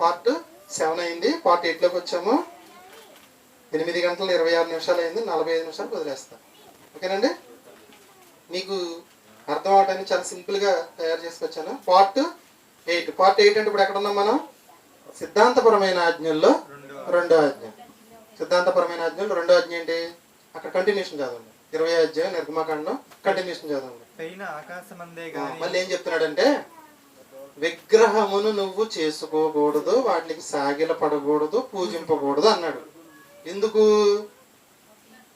Part seven అయింది part ఎయిట్లోకి వచ్చాము. ఎనిమిది గంటల ఇరవై ఆరు నిమిషాలు అయింది నలభై ఐదు నిమిషాలు వదిలేస్తా. ఓకేనండి? మీకు అర్థం అవడానికి చాలా సింపుల్గా తయారు చేసుకొచ్చాను. Part eight. పార్ట్ ఎయిట్ అంటే ఇప్పుడు ఎక్కడ ఉన్నాం మనం? సిద్ధాంతపరమైన ఆజ్ఞల్లో రెండో ఆజ్ఞ. సిద్ధాంతపరమైన ఆజ్ఞలు రెండో ఆజ్ఞ ఏంటి? అక్కడ కంటిన్యూషన్ చదవండి. ఇరవై అధ్యాయం నిర్గమాకాండం కంటిన్యూషన్ చదవండి. మళ్ళీ ఏం చెప్తున్నాడంటే విగ్రహమును నువ్వు చేసుకోకూడదు వాటికి సాగిల పడకూడదు పూజింపకూడదు అన్నాడు. ఎందుకు?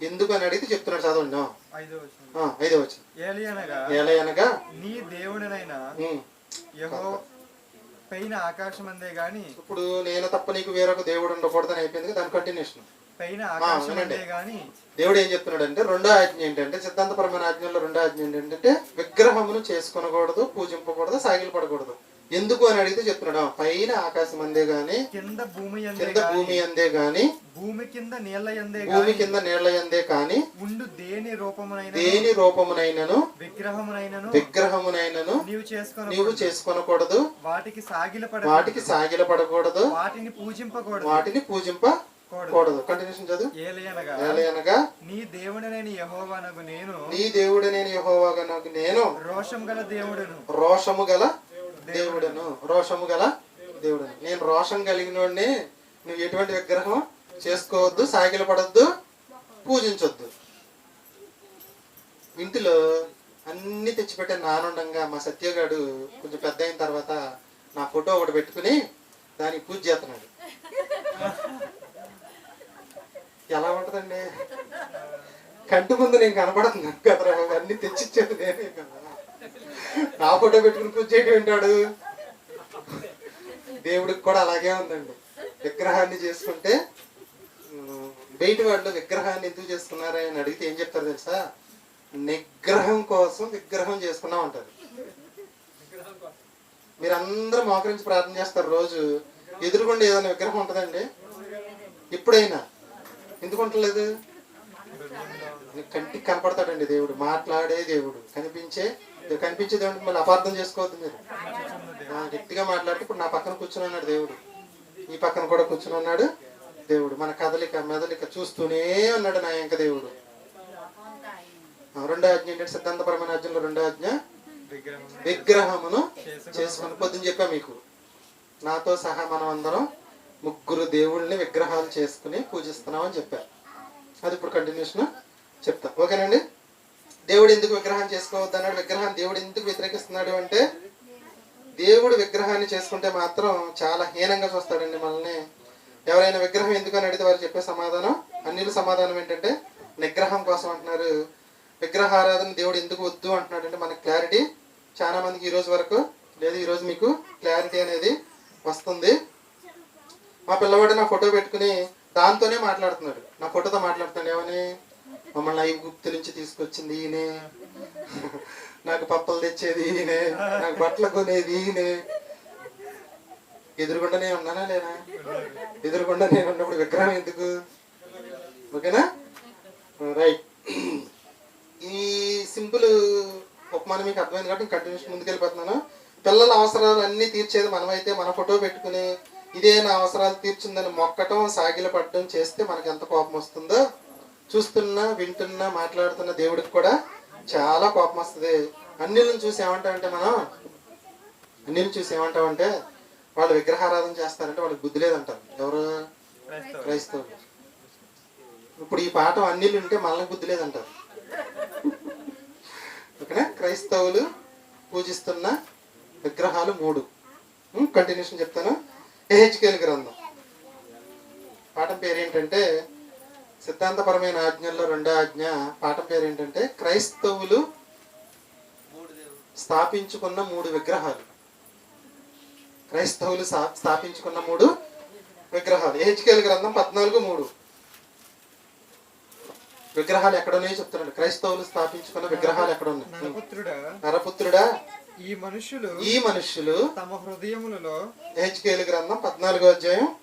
ఎందుకు అని అడిగితే చెప్తున్నాడు చదవండి ఐదో వచనం. ఆ, ఐదో వచ్చి ఏలియనగా నీ దేవుడనైన పైన ఆకాశమందే గాని ఇప్పుడు నేను తప్ప నీకు వేరొక దేవుడు ఉండకూడదు అని అయిపోయింది దాని కంటిన్యూషన్ దేవుడు ఏం చెప్తున్నాడు అంటే రెండో ఆజ్ఞ ఏంటంటే సిద్ధాంతపరమైన ఆజ్ఞల్లో రెండో ఆజ్ఞ ఏంటంటే విగ్రహమును చేసుకొనకూడదు పూజింపకూడదు సాగిలు పడకూడదు ఎందుకు అని అడిగితే చెప్తున్నాడు. పైన ఆకాశం అందే గాని కింద భూమి కింద భూమి గాని అందే గాని భూమి కింద నీళ్ళ అందే భూమి కింద నీళ్ళ అందే కాని ఉండు దేని రూపమునైన దేని రూపమునైనను విగ్రహమునైనను విగ్రహమునైనను నీవు చేసుకొని నీవు చేసుకొనకూడదు. వాటికి సాగిలపడ వాటికి సాగిల పడకూడదు. వాటిని పూజింపకూడదు. వాటిని పూజింపకూడదు. కంటిన్యూషన్ చదువు. ఏలయనగా ఏలయనగా నీ దేవుడనైన నేను నీ దేవుడు నేను యెహోవాగా నాకు నేను రోషం గల దేవుడును రోషము గల దేవుడను రోషము గల దేవుడను. నేను రోషం కలిగిన వాడిని నువ్వు ఎటువంటి విగ్రహం చేసుకోవద్దు సాగిల పడద్దు పూజించొద్దు. ఇంటిలో అన్ని తెచ్చిపెట్టే నానుండంగా మా సత్యగాడు కొంచెం పెద్ద అయిన తర్వాత నా ఫోటో ఒకటి పెట్టుకుని దానికి పూజ చేస్తున్నాడు. ఎలా ఉంటదండి? కంటి ముందు నేను కనపడుతున్నాను కదరా అన్ని తెచ్చిచ్చాను నేనే కదా. నా ఫోటో పెట్టుకుని పూజ ఉంటాడు. వింటాడు దేవుడికి కూడా అలాగే ఉందండి. విగ్రహాన్ని చేసుకుంటే ఉమ్, బయట వాళ్ళు విగ్రహాన్ని ఎందుకు చేసుకున్నారా అని అడిగితే ఏం చెప్తారు తెలుసా? నిగ్రహం కోసం విగ్రహం చేసుకున్నాం అంటారు. మీరు అందరూ మోకరించి ప్రార్థన చేస్తారు రోజు. ఎదురుకుండా ఏదైనా విగ్రహం ఉంటుందండి? ఎప్పుడైనా ఎందుకు ఉండలేదు కంటికి కనపడతాడండి దేవుడు. మాట్లాడే దేవుడు. కనిపించే కనిపించేది ఏమిటి మళ్ళీ అపార్థం చేసుకోవద్దు మీరు. గట్టిగా మాట్లాడితే ఇప్పుడు నా పక్కన కూర్చుని ఉన్నాడు దేవుడు. ఈ పక్కన కూడా కూర్చుని ఉన్నాడు దేవుడు. మన కదలిక మెదలిక చూస్తూనే ఉన్నాడు నా ఇంక దేవుడు. రెండో ఆజ్ఞ ఏంటంటే సిద్ధాంతపరమైన ఆజ్ఞలో రెండో ఆజ్ఞ విగ్రహమును చేసుకుని పొద్దున చెప్పా మీకు. నాతో సహా మనం అందరం ముగ్గురు దేవుళ్ళని విగ్రహాలు చేసుకుని పూజిస్తున్నామని చెప్పారు అది ఇప్పుడు కంటిన్యూషన్ చెప్తా. ఓకేనండి? దేవుడు ఎందుకు విగ్రహం చేసుకోవద్దు అన్నాడు. విగ్రహం దేవుడు ఎందుకు వ్యతిరేకిస్తున్నాడు అంటే దేవుడు విగ్రహాన్ని చేసుకుంటే మాత్రం చాలా హీనంగా చూస్తాడండి మనల్ని. ఎవరైనా విగ్రహం ఎందుకు అని అడిగితే వారు చెప్పే సమాధానం అన్నిల సమాధానం ఏంటంటే నిగ్రహం కోసం అంటున్నారు. విగ్రహారాధన దేవుడు ఎందుకు వద్దు అంటున్నాడు అంటే మనకి క్లారిటీ చాలా మందికి ఈరోజు వరకు లేదు ఈరోజు మీకు క్లారిటీ అనేది వస్తుంది. మా పిల్లవాడు నా ఫోటో పెట్టుకుని దాంతోనే మాట్లాడుతున్నాడు. నా ఫోటోతో మాట్లాడుతున్నాడు. ఏమని? మమ్మల్ని ఐదు గుప్తు నుంచి తీసుకొచ్చింది ఈయనే. నాకు పప్పలు తెచ్చేది ఈయనే. నాకు బట్టలు కొనేది ఈయనే. ఎదురుగుండానే ఉన్నానా లేనా? ఎదురుగుండా నేను ఉన్నప్పుడు విగ్రహం ఎందుకు? ఓకేనా? రైట్. ఈ సింపుల్ ఉపమానం మీకు అర్థమైంది కాబట్టి కంటిన్యూషన్ ముందుకెళ్ళిపోతున్నాను. పిల్లల అవసరాలు అన్నీ తీర్చేది మనమైతే మన ఫోటో పెట్టుకుని ఇదే నా అవసరాలు తీర్చిందని మొక్కటం సాగిల పడడం చేస్తే మనకి ఎంత కోపం వస్తుందో చూస్తున్నా వింటున్నా మాట్లాడుతున్న దేవుడికి కూడా చాలా కోపం వస్తుంది. అన్నిలను చూసి ఏమంటామంటే మనం? అన్నిలను చూసి ఏమంటామంటే వాళ్ళు విగ్రహారాధన చేస్తారంటే వాళ్ళకి బుద్ధి లేదంటారు. ఎవరు? క్రైస్తవులు. ఇప్పుడు ఈ పాఠం అన్నిలు ఉంటే మనకు బుద్ధి లేదంటారు. ఓకేనా? క్రైస్తవులు పూజిస్తున్న విగ్రహాలు మూడు. కంటిన్యూషన్ చెప్తాను. ఏహెచ్కేల్ గ్రంథం. పాఠం పేరు ఏంటంటే సిద్ధాంతపరమైన ఆజ్ఞల్లో రెండో ఆజ్ఞ పాఠం పేరు ఏంటంటే క్రైస్తవులు స్థాపించుకున్న మూడు విగ్రహాలు. క్రైస్తవులు స్థా- స్థాపించుకున్న మూడు విగ్రహాలు. ఏహెచ్కేల్ గ్రంథం పద్నాలుగు మూడు. విగ్రహాలు ఎక్కడ ఉన్నాయో చెప్తున్నాడు. క్రైస్తవులు స్థాపించుకున్న విగ్రహాలు ఎక్కడ ఉన్నాయి నరపుత్రుడా నరపుత్రుడా? ఈ మనుషులు ఈ మనుష్యులు తమ హృదయములలో హెచ్కేల్ గ్రంథం పద్నాలుగో అధ్యాయం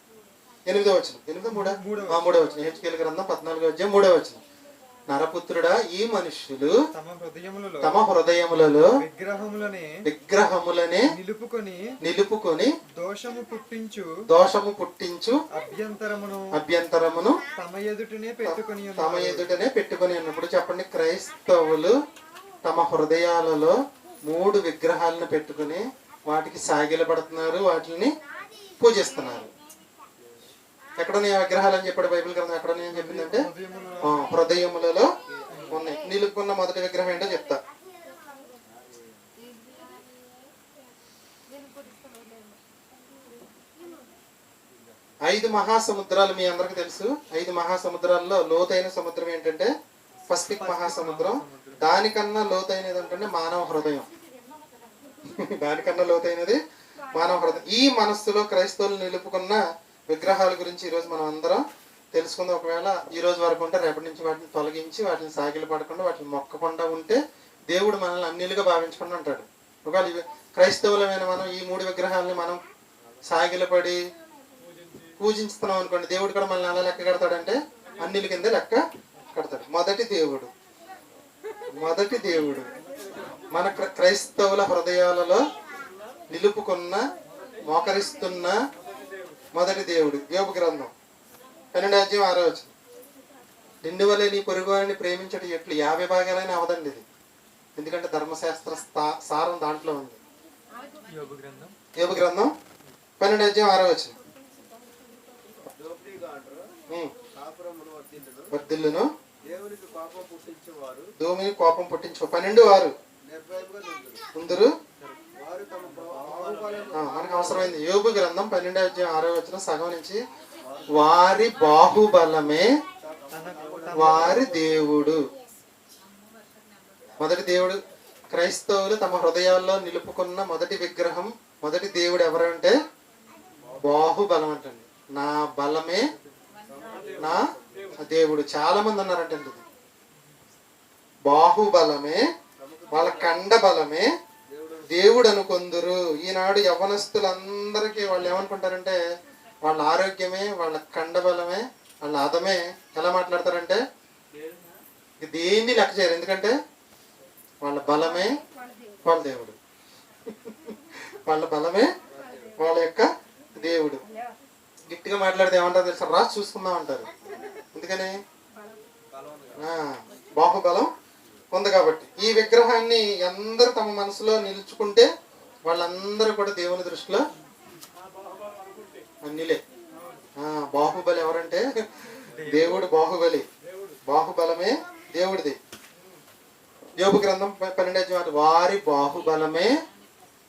ఎనిమిదో వచ్చిన ఎనిమిదో మూడో? మూడో వచ్చిన హెచ్కేల్ గ్రంథం పద్నాలుగో అధ్యాయం మూడో వచ్చిన నరపుత్రుడా ఈ మనుష్యులు తమ హృదయములలో తమ హృదయములలో విగ్రహములనే విగ్రహములనే నిలుపుకొని నిలుపుకొని దోషము పుట్టించు దోషము పుట్టించు అభ్యంతరమును అభ్యంతరమును తమ ఎదుటనే పెట్టుకొని తమ. ఎదుటనే పెట్టుకొని ఉన్నప్పుడు చెప్పండి క్రైస్తవులు తమ హృదయాలలో మూడు విగ్రహాలను పెట్టుకొని వాటికి సాగిలపడుతున్నారు వాటిని పూజిస్తున్నారు. ఎక్కడున్నాయి ఆ విగ్రహాలు అని చెప్పాడు బైబిల్ గ్రంథం ఎక్కడ అని చెప్పిందంటే హృదయములలో ఉన్నాయి. నిలుపుకున్న మొదటి విగ్రహం ఏంటో చెప్తా. ఐదు మహాసముద్రాలు మీ అందరికి తెలుసు. ఐదు మహాసముద్రాల్లో లోతైన సముద్రం ఏంటంటే పసిఫిక్ మహాసముద్రం. దానికన్నా లోతైనది ఏంటంటే మానవ హృదయం. దానికన్నా లోతైనది మానవ హృదయం. ఈ మనస్సులో క్రైస్తవులు నిలుపుకున్న విగ్రహాల గురించి ఈరోజు మనం అందరం తెలుసుకుందాం. ఒకవేళ ఈ రోజు వరకు ఉంటే రేపటి నుంచి వాటిని తొలగించి వాటిని సాగిలు పడకుండా వాటిని మొక్కకుండా ఉంటే దేవుడు మనల్ని అన్నిలుగా భావించకుండా ఉంటాడు. ఒకవేళ క్రైస్తవులమైన మనం ఈ మూడు విగ్రహాలని మనం సాగిలపడి పూజిస్తున్నాం అనుకోండి దేవుడు కూడా మనల్ని ఎలా లెక్క కడతాడంటే అన్నిల కింద లెక్క కడతాడు. మొదటి దేవుడు. మొదటి దేవుడు. మన క్రైస్తవుల హృదయాలలో నిలుపుకున్న మోకరిస్తున్న మొదటి దేవుడు యోగ గ్రంథం పన్నెండు అధ్యాయం ఆరో వచ్చిన నిన్ను వలె నీ పొరుగు వారిని ప్రేమించడం ఎట్లు? యాభై భాగాలైన అవదండి ఇది. ఎందుకంటే ధర్మశాస్త్ర సారం దాంట్లో ఉంది. యోబు గ్రంథం. యోగ గ్రంథం పన్నెండు అధ్యాయం ఆరో వచ్చిన వర్ధిల్లును. దేవునికి కోపం పుట్టించేవారు దోమిని కోపం పుట్టించు పన్నెండు వారు. నిర్భయంగా మనకు అవసరమైంది. యోగు గ్రంథం పన్నెండవ అధ్యాయం ఆరో వచ్చిన సగం నుంచి వారి బాహుబలమే వారి దేవుడు. మొదటి దేవుడు క్రైస్తవులు తమ హృదయాల్లో నిలుపుకున్న మొదటి విగ్రహం మొదటి దేవుడు ఎవరంటే? బాహుబలం అంటండి. నా బలమే నా దేవుడు. చాలా మంది ఉన్నారంటండి. ఇది బాహుబలమే వాళ్ళ కండ బలమే దేవుడు అనుకొందురు ఈనాడు యవనస్తులందరికీ వాళ్ళు ఏమనుకుంటారంటే వాళ్ళ ఆరోగ్యమే వాళ్ళ కండబలమే వాళ్ళ అదమే ఎలా మాట్లాడతారంటే దేన్ని లెక్క చేయరు. ఎందుకంటే వాళ్ళ బలమే వాళ్ళ దేవుడు. వాళ్ళ బలమే వాళ్ళ యొక్క దేవుడు. గట్టిగా మాట్లాడితే ఏమంటారు తెలుసా? రాసి చూసుకుందాం అంటారు. ఎందుకని? బాహుబలం ఉంది కాబట్టి. ఈ విగ్రహాన్ని అందరూ తమ మనసులో నిలుచుకుంటే వాళ్ళందరూ కూడా దేవుని దృష్టిలో అన్నిలే ఆ, బాహుబలి ఎవరంటే? దేవుడు బాహుబలి. బాహుబలమే దేవుడిది. యోగు గ్రంథం పన్నెండు వారి బాహుబలమే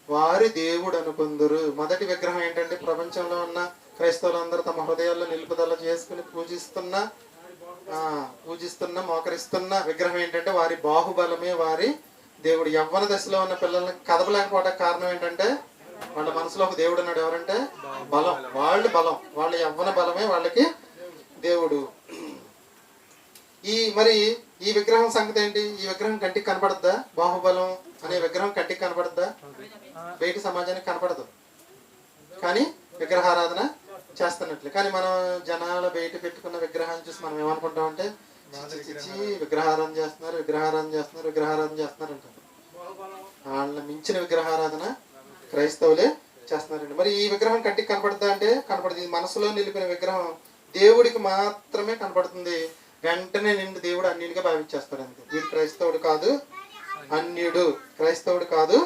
వారి దేవుడు అనుకుందరు. మొదటి విగ్రహం ఏంటంటే ప్రపంచంలో ఉన్న క్రైస్తవులందరూ తమ హృదయాల్లో నిలుపుదల చేసుకుని పూజిస్తున్న పూజిస్తున్న మోకరిస్తున్న విగ్రహం ఏంటంటే వారి బాహుబలమే వారి దేవుడు. యవ్వన దశలో ఉన్న పిల్లల్ని కదపలేకపోవడానికి కారణం ఏంటంటే వాళ్ళ మనసులో ఒక దేవుడు ఉన్నాడు. ఎవరంటే? బలం. వాళ్ళు బలం. వాళ్ళ యవ్వన బలమే వాళ్ళకి దేవుడు. ఈ మరి ఈ విగ్రహం సంగతి ఏంటి? ఈ విగ్రహం కంటికి కనపడద్దా? బాహుబలం అనే విగ్రహం కంటికి కనపడద్దా? బయట సమాజానికి కనపడదు. కానీ విగ్రహారాధన చేస్తున్నట్లు. కానీ మనం జనాల బయట పెట్టుకున్న విగ్రహాన్ని చూసి మనం ఏమనుకుంటామంటే చిచ్చి చిచ్చి విగ్రహారాధన చేస్తున్నారు విగ్రహారాధన చేస్తున్నారు విగ్రహారాధన చేస్తున్నారు అంటారు. వాళ్ళని మించిన విగ్రహారాధన క్రైస్తవులే చేస్తున్నారండి. మరి ఈ విగ్రహం కంటికి కనపడుతుందా అంటే కనపడుతుంది మనసులో నిలిపిన విగ్రహం దేవుడికి మాత్రమే కనపడుతుంది. వెంటనే నిండు దేవుడు అన్నిటిగా భావించేస్తాడు అంతే వీడు క్రైస్తవుడు కాదు అన్యుడు. క్రైస్తవుడు కాదు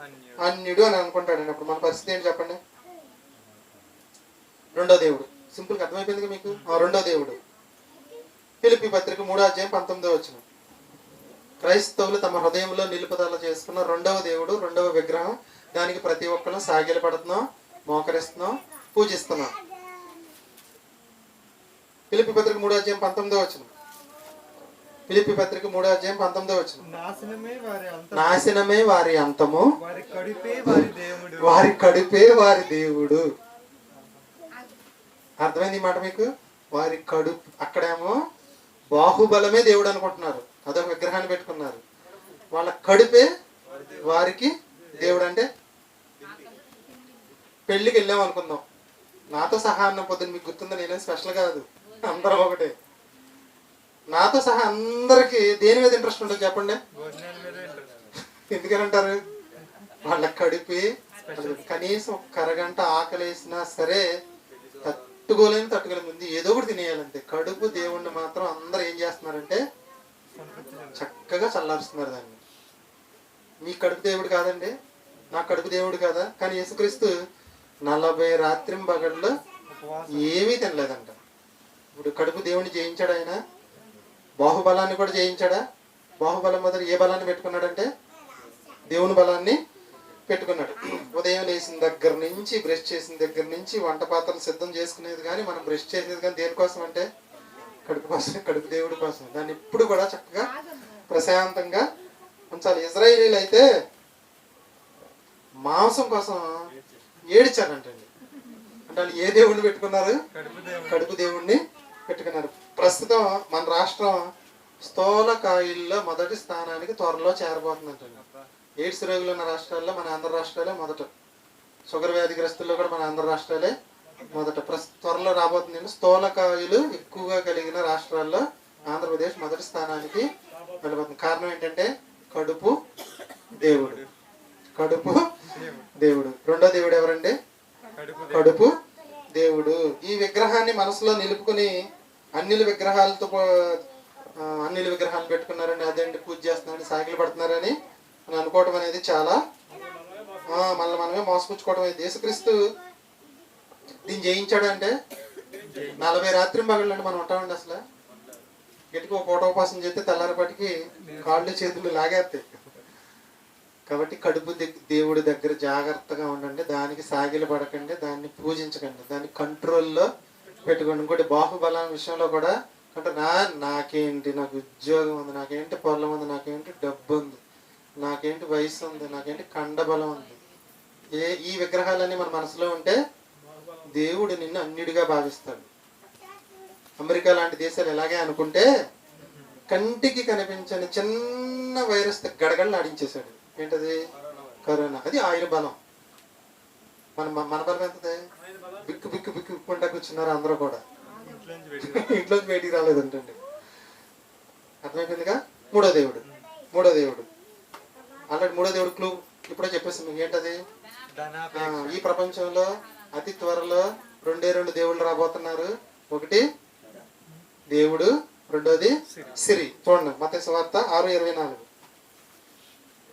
అన్యుడు. అన్యుడు అని అనుకుంటాడండి. అప్పుడు మన పరిస్థితి ఏంటి చెప్పండి? రెండో దేవుడు. సింపుల్గా అర్థమైపోయింది మీకు? ఆ రెండో దేవుడు. పిలిపి పత్రిక మూడో అధ్యాయం పంతొమ్మిదో వచ్చిన క్రైస్తవులు తమ హృదయంలో నిలుపుదల చేసుకున్న రెండవ దేవుడు రెండవ విగ్రహం. దానికి ప్రతి ఒక్కరు సాగిల పడుతున్నాం మోకరిస్తున్నాం పూజిస్తున్నాం. పిలిపి పత్రిక మూడో అధ్యాయం పంతొమ్మిదో వచ్చిన పిలిపి పత్రిక మూడో అధ్యాయం పంతొమ్మిదో వచ్చిన నాశనమే వారి అంత నాశనమే వారి అంతము. వారి కడుపే వారి దేవుడు వారి కడుపే వారి దేవుడు అర్థమైంది మాట మీకు? వారి కడుపు అక్కడేమో బాహుబలమే దేవుడు అనుకుంటున్నారు. అదొక విగ్రహాన్ని పెట్టుకున్నారు. వాళ్ళ కడుపే వారికి దేవుడు అంటే? పెళ్ళికి వెళ్ళాం అనుకుందాం. నాతో సహా అన్న పొద్దున్న మీకు గుర్తుందా? నేనేం స్పెషల్ కాదు. అందరం ఒకటే. నాతో సహా అందరికి దేని మీద ఇంట్రెస్ట్ ఉంటుంది చెప్పండి? ఎందుకనంటారు ఎందుకని అంటారు? వాళ్ళ కడిపి కనీసం ఒక అరగంట ఆకలేసినా సరే తట్టుకోలేని తట్టుకోలేని ముందు ఏదో ఒకటి తినేయాలంతే. కడుపు దేవుణ్ణి మాత్రం అందరూ ఏం చేస్తున్నారంటే చక్కగా చల్లారుస్తున్నారు దాన్ని. మీ కడుపు దేవుడు కాదండి. నా కడుపు దేవుడు కాదా? కానీ యేసుక్రీస్తు నలభై రాత్రి పగళ్ళు ఏమీ తినలేదంట. ఇప్పుడు కడుపు దేవుని జయించాడు ఆయన? బాహుబలాన్ని కూడా జయించాడా? బాహుబలం మొదలు ఏ బలాన్ని పెట్టుకున్నాడంటే? దేవుని బలాన్ని పెట్టుకున్నాడు. ఉదయం లేచిన దగ్గర నుంచి బ్రష్ చేసిన దగ్గర నుంచి వంట పాత్రలు సిద్ధం చేసుకునేది కానీ మనం బ్రష్ చేసేది కానీ దేనికోసం అంటే కడుపు కోసం కడుపు దేవుడి కోసం దాన్ని ఇప్పుడు కూడా చక్కగా ప్రశాంతంగా ఉంచాలి. ఇజ్రాయేలీలు అయితే మాంసం కోసం ఏడిచారంటండి. అంటే వాళ్ళు ఏ దేవుడిని పెట్టుకున్నారు? కడుపు దేవుడు కడుపు దేవుణ్ణి పెట్టుకున్నారు. ప్రస్తుతం మన రాష్ట్రం స్థూలకాయిల్లో మొదటి స్థానానికి త్వరలో చేరబోతుందంటండి. ఎయిడ్స్ రోగులు ఉన్న రాష్ట్రాల్లో మన ఆంధ్ర రాష్ట్రాలే మొదట. షుగర్ వ్యాధిగ్రస్తుల్లో కూడా మన ఆంధ్ర రాష్ట్రాలే మొదట. ప్రస్ త్వరలో రాబోతుంది స్థూలకాయులు ఎక్కువగా కలిగిన రాష్ట్రాల్లో ఆంధ్రప్రదేశ్ మొదటి స్థానానికి వెళ్ళబోతుంది. కారణం ఏంటంటే కడుపు దేవుడు. కడుపు దేవుడు. రెండో దేవుడు ఎవరండి? కడుపు దేవుడు. ఈ విగ్రహాన్ని మనసులో నిలుపుకుని అన్నిల విగ్రహాలతో అన్నిల విగ్రహాలు పెట్టుకున్నారని అదేంటి పూజ చేస్తున్నారని సాగిలు పడుతున్నారని అని అనుకోవడం అనేది చాలా మనల్ని మనమే మోసపుచ్చుకోవడం అనేది యేసుక్రీస్తు దీన్ని జయించాడు అంటే నలభై రాత్రి మగళ్ళండి మనం ఉంటామండి అసలు. గట్టికి ఒక పూట ఉపాసన చేస్తే తెల్లారిపాటికి కాళ్ళు చేతులు లాగేస్తాయి. కాబట్టి కడుపు దేవుడి దగ్గర జాగ్రత్తగా ఉండండి. దానికి సాగిలు పడకండి. దాన్ని పూజించకండి. దాన్ని కంట్రోల్లో పెట్టుకోండి. ఇంకోటి బాహుబలం విషయంలో కూడా అంటే నా నాకేంటి నాకు ఉద్యోగం ఉంది నాకేంటి పొలం ఉంది నాకేంటి డబ్బు ఉంది. నాకేంటి వయసు ఉంది నాకేంటి కండబలం ఉంది. ఏ ఈ విగ్రహాలన్నీ మన మనసులో ఉంటే దేవుడు నిన్ను అన్నిటిగా భావిస్తాడు. అమెరికా లాంటి దేశాలు ఎలాగే అనుకుంటే కంటికి కనిపించని చిన్న వైరస్ గడగడలు ఆడించేశాడు. ఏంటది? కరోనా. అది ఆయుర బలం మన మన బలం ఎంతది? బిక్కు బిక్కు బిక్కు బిక్కుంటా కూర్చున్నారు అందరూ కూడా. ఇంట్లోంచి పెట్టి ఇంట్లోంచి బయటికి రాలేదంటండి. అర్థమైపోయిందిగా? మూడో దేవుడు. మూడో దేవుడు. ఆల్రెడీ మూడో దేవుడు క్లూ ఇప్పుడే చెప్పేసి మీకు ఏంటది ఈ ప్రపంచంలో అతి త్వరలో రెండే రెండు దేవుళ్ళు రాబోతున్నారు. ఒకటి దేవుడు రెండోది సిరి. చూడండి మత వార్త ఆరు ఇరవై నాలుగు.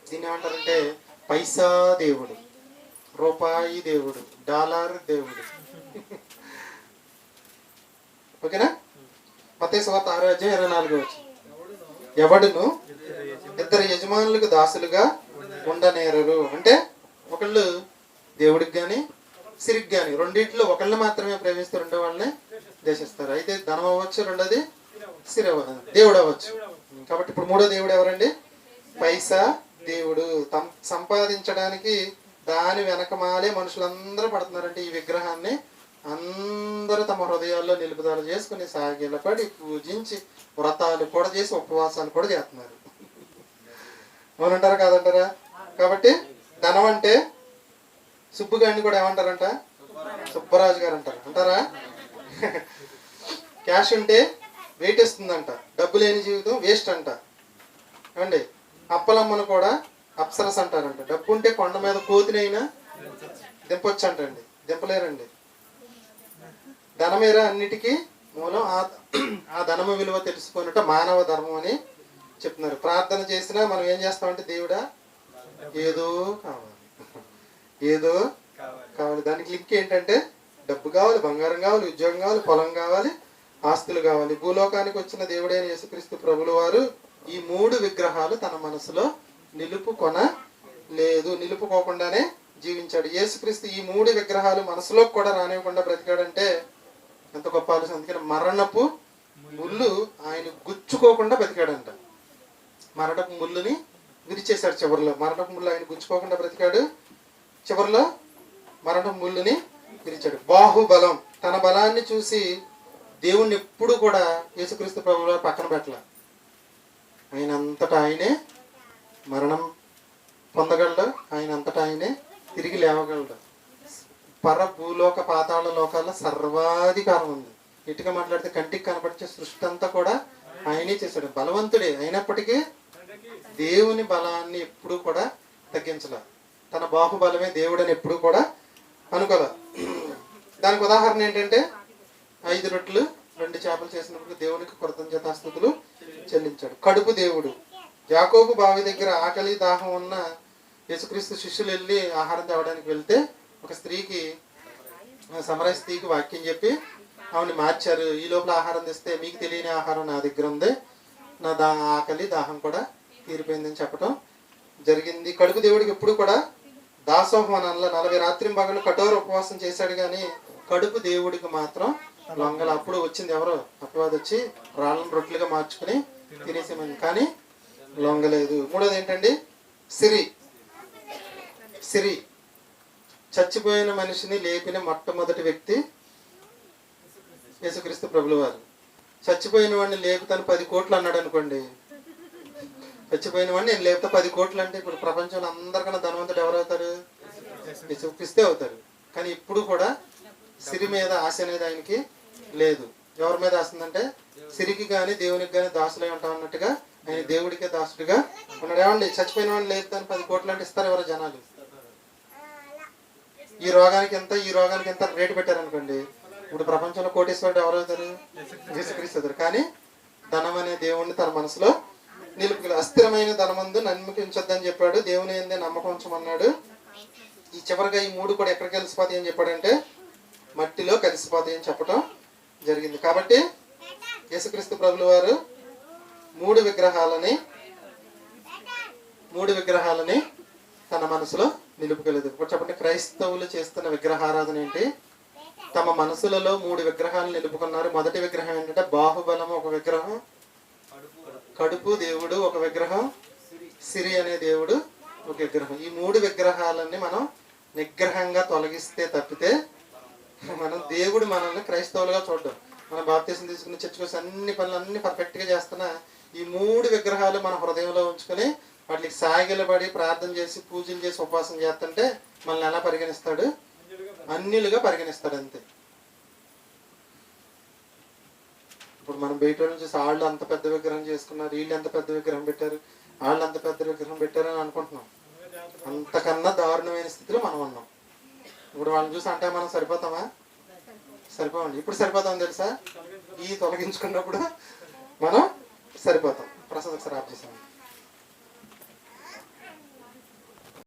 దీన్ని ఏమంటారంటే పైసా దేవుడు రూపాయి దేవుడు డాలర్ దేవుడు. ఓకేనా? మత వార్త ఆరు అధ్యాయం ఇరవై నాలుగు వచ్చి ఎవడును? ఇద్దరు యజమానులకు దాసులుగా ఉండనేరరు. అంటే ఒకళ్ళు దేవుడికి కానీ సిరికి కానీ రెండింటిలో ఒకళ్ళు మాత్రమే ప్రేమిస్తూ రెండో వాళ్ళని దేశిస్తారు. అయితే ధనం అవ్వచ్చు రెండోది సిరి దేవుడు అవ్వచ్చు. కాబట్టి ఇప్పుడు మూడో దేవుడు ఎవరండి? పైసా దేవుడు. సంపాదించడానికి దాని వెనకమాలే మనుషులందరూ పడుతున్నారంటే ఈ విగ్రహాన్ని అందరూ తమ హృదయాల్లో నిలుపుదల చేసుకుని సాగిలపడి పూజించి వ్రతాలు కూడా చేసి ఉపవాసాలు కూడా చేస్తున్నారు. అవునంటారా కాదంటారా? కాబట్టి ధనం అంటే సుబ్బుగాడిని కూడా ఏమంటారంట? సుబ్బరాజు గారు అంటారు. అంటారా? క్యాష్ ఉంటే వెయిట్ ఇస్తుందంట డబ్బు లేని జీవితం వేస్ట్ అంట. ఏమండి? అప్పలమ్మను కూడా అప్సరస్ అంటారంట. డబ్బు ఉంటే కొండ మీద కోతినైనా దింపొచ్చు అంటండి దింపలేరండి. ధనమేరా అన్నిటికీ? మూలం ఆ ఆ ధనము విలువ తెలుసుకున్నట్టు మానవ ధర్మం అని చెప్తున్నారు. ప్రార్థన చేసినా మనం ఏం చేస్తామంటే దేవుడా ఏదో కావాలి. ఏదో కావాలి. దానికి లింక్ ఏంటంటే డబ్బు కావాలి బంగారం కావాలి ఉద్యోగం కావాలి పొలం కావాలి ఆస్తులు కావాలి. భూలోకానికి వచ్చిన దేవుడైన యేసుక్రీస్తు ప్రభుల వారు ఈ మూడు విగ్రహాలు తన మనసులో నిలుపుకొన లేదు నిలుపుకోకుండానే జీవించాడు. యేసుక్రీస్తు ఈ మూడు విగ్రహాలు మనసులోకి కూడా రానివ్వకుండా బ్రతికాడంటే ఎంత గొప్ప ఆలోచన. అందుకని మరణపు ముళ్ళు ఆయన గుచ్చుకోకుండా బతికాడంట మరణపు ముళ్ళుని విరిచేశాడు చివరిలో. మరణపు ముళ్ళు ఆయన గుచ్చుకోకుండా బ్రతికాడు. చివరిలో మరణపు ముళ్ళుని విరిచాడు. బాహుబలం. తన బలాన్ని చూసి దేవుణ్ణి ఎప్పుడు కూడా యేసుక్రీస్తు ప్రభు పక్కన పెట్టలే. ఆయన అంతటా ఆయనే మరణం పొందగలడు. ఆయన అంతటా ఆయనే తిరిగి లేవగలడు. పర భూలోక పాతాళ లోకాల్లో సర్వాధికారం ఉంది. ఇటుగా మాట్లాడితే కంటికి కనపడిచే సృష్టి అంతా కూడా ఆయనే చేశాడు. బలవంతుడే అయినప్పటికీ దేవుని బలాన్ని ఎప్పుడూ కూడా తగ్గించలే. తన బాహుబలమే దేవుడని ఎప్పుడూ కూడా అనుకోలే. దానికి ఉదాహరణ ఏంటంటే ఐదు రొట్లు రెండు చేపలు చేసినప్పుడు దేవునికి కృతజ్ఞతాస్థుతులు చెల్లించాడు. కడుపు దేవుడు. యాకోబు బావి దగ్గర ఆకలి దాహం ఉన్న యేసుక్రీస్తు శిష్యులు వెళ్ళి ఆహారం తేవడానికి వెళ్తే ఒక స్త్రీకి ఆ సమరయ స్త్రీకి వాక్యం చెప్పి ఆవిడని మార్చారు. ఈ లోపల ఆహారం తెస్తే మీకు తెలియని ఆహారం నా దగ్గర ఉంది. నా దా ఆకలి దాహం కూడా తీరిపోయిందని చెప్పడం జరిగింది. కడుపు దేవుడికి ఎప్పుడు కూడా దాసోహవనంలో నలభై రాత్రి పగలు కఠోర ఉపవాసం చేశాడు కానీ కడుపు దేవుడికి మాత్రం లొంగల. అప్పుడు వచ్చింది ఎవరో? అపవాది వచ్చి రాళ్ళను రొట్టెలుగా మార్చుకుని తినేసేమని. కానీ లొంగలేదు. మూడోది ఏంటండి? సిరి. సిరి. చచ్చిపోయిన మనిషిని లేపిన మొట్టమొదటి వ్యక్తి యేసుక్రీస్తు ప్రభులు వారు చచ్చిపోయిన వాడిని లేపుతాను పది కోట్లు అన్నాడు అనుకోండి. చచ్చిపోయిన వాడిని నేను లేపితే పది కోట్లు అంటే ఇప్పుడు ప్రపంచంలో అందరికన్నా ధనవంతుడు ఎవరవుతారు? యేసుక్రీస్తే అవుతారు. కానీ ఇప్పుడు కూడా సిరి మీద ఆశ అనేది ఆయనకి లేదు. ఎవరి మీద ఆశ ఉందంటే సిరికి కానీ దేవునికి కానీ దాసులై ఉంటాం అన్నట్టుగా ఆయన దేవుడికే దాసుడిగా ఉన్నాడు. ఏమండి చచ్చిపోయిన వాడిని లేపుతాను పది కోట్లు అంటే ఇస్తారు ఎవరో జనాలు? ఈ రోగానికి ఎంత ఈ రోగానికి ఎంత రేటు పెట్టారనుకోండి ఇప్పుడు ప్రపంచంలో కోటేశ్వరుడు ఎవరు అవుతారు? యేసుక్రీస్తు అవుతారు కానీ ధనం అనే దేవుణ్ణి తన మనసులో నిలుపుకలు అస్థిరమైన ధనమందు నమ్మకించొద్దని చెప్పాడు. దేవుని ఏందే నమ్మకం ఉంచమన్నాడు. ఈ చివరిగా ఈ మూడు కూడా ఎక్కడ కలిసిపోతాయి అని చెప్పాడంటే మట్టిలో కలిసిపోతాయి అని చెప్పడం జరిగింది. కాబట్టి యేసుక్రీస్తు ప్రభులు వారు మూడు విగ్రహాలని మూడు విగ్రహాలని తన మనసులో నిలుపుకోలేదు. ఇప్పుడు చెప్పండి క్రైస్తవులు చేస్తున్న విగ్రహారాధన ఏంటి? తమ మనసులలో మూడు విగ్రహాలు నిలుపుకున్నారు. మొదటి విగ్రహం ఏంటంటే బాహుబలం ఒక విగ్రహం కడుపు దేవుడు ఒక విగ్రహం సిరి అనే దేవుడు ఒక విగ్రహం. ఈ మూడు విగ్రహాలన్నీ మనం నిగ్రహంగా తొలగిస్తే తప్పితే మనం దేవుడు మనల్ని క్రైస్తవులుగా చూడడం. మన బాప్తీసం తీసుకుని చర్చకోసం అన్ని పనులు అన్ని పర్ఫెక్ట్గా చేస్తున్నా ఈ మూడు విగ్రహాలు మన హృదయంలో ఉంచుకొని వాటికి సాగిలబడి ప్రార్థన చేసి పూజలు చేసి ఉపవాసం చేస్తుంటే మనల్ని ఎలా పరిగణిస్తాడు? అన్నిలుగా పరిగణిస్తాడు అంతే. ఇప్పుడు మనం బయట వాళ్ళని చూసి వాళ్ళు అంత పెద్ద విగ్రహం చేసుకున్నారు వీళ్ళు ఎంత పెద్ద విగ్రహం పెట్టారు వాళ్ళు అంత పెద్ద విగ్రహం పెట్టారని అనుకుంటున్నాం. అంతకన్నా దారుణమైన స్థితిలో మనం ఉన్నాం. ఇప్పుడు వాళ్ళని చూసి అంటే మనం సరిపోతామా? సరిపోవండి. ఇప్పుడు సరిపోతాం తెలుసా? ఈ తొలగించుకున్నప్పుడు మనం సరిపోతాం. ప్రసాద్ ఒకసారి ఆఫ్ చేసాము